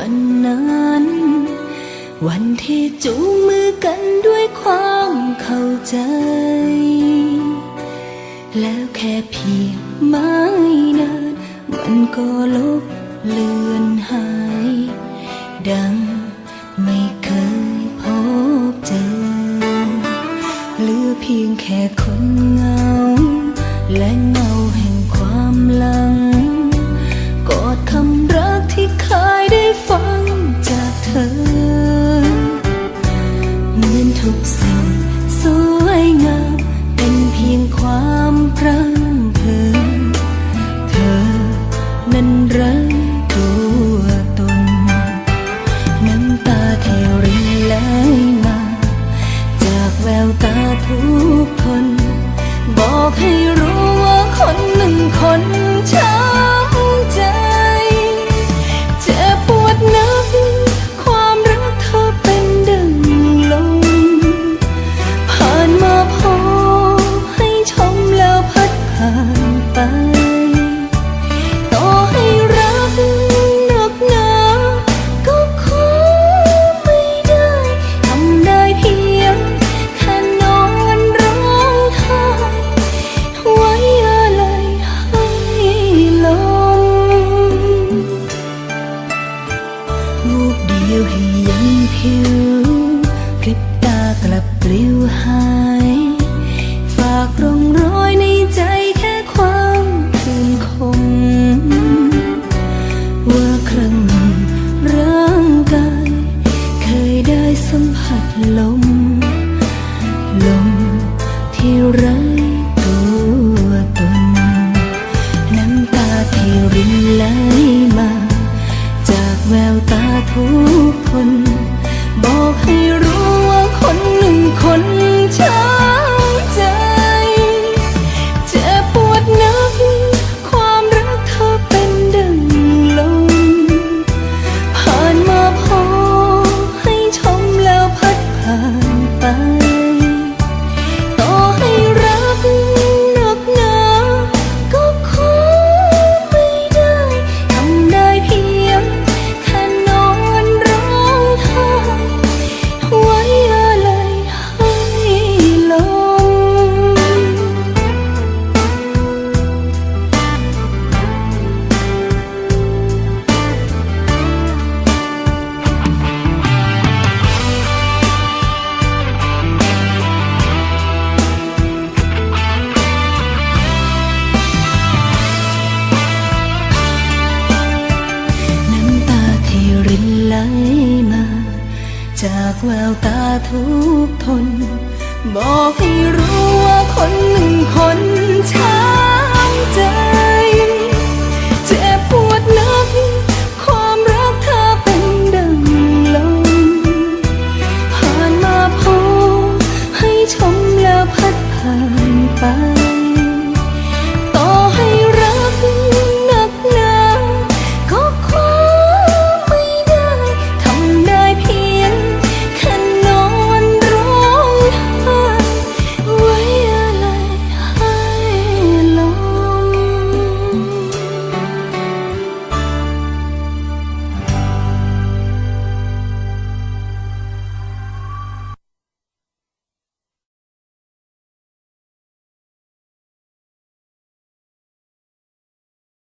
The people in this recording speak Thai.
วันนั้น วันที่จูงมือกันด้วยความเข้าใจ แล้วแค่เพียงไม่นานมันก็ลบเลือนหาย ดังไม่เคยพบเจอ เหลือเพียงแค่คนเงาและเงา เหมือนทุกสิ่ง สวยงาม เป็นเพียงความพร่ำเพอเธอนั้นไร้ตัวตน น้ำตาที่รินไหลมา จากแววตาทุก หลิวหาย ฝากร่องรอยในใจแค่ความคืนคม ว่าครั้งหนึ่งร่างกาย เคยได้สัมผัสลม ลมที่ไร้ตัวตน น้ำตาที่รินไหลมา จากแววตาทุ จากแววตาทุกทน บอกให้รู้ว่าคนหนึ่งคน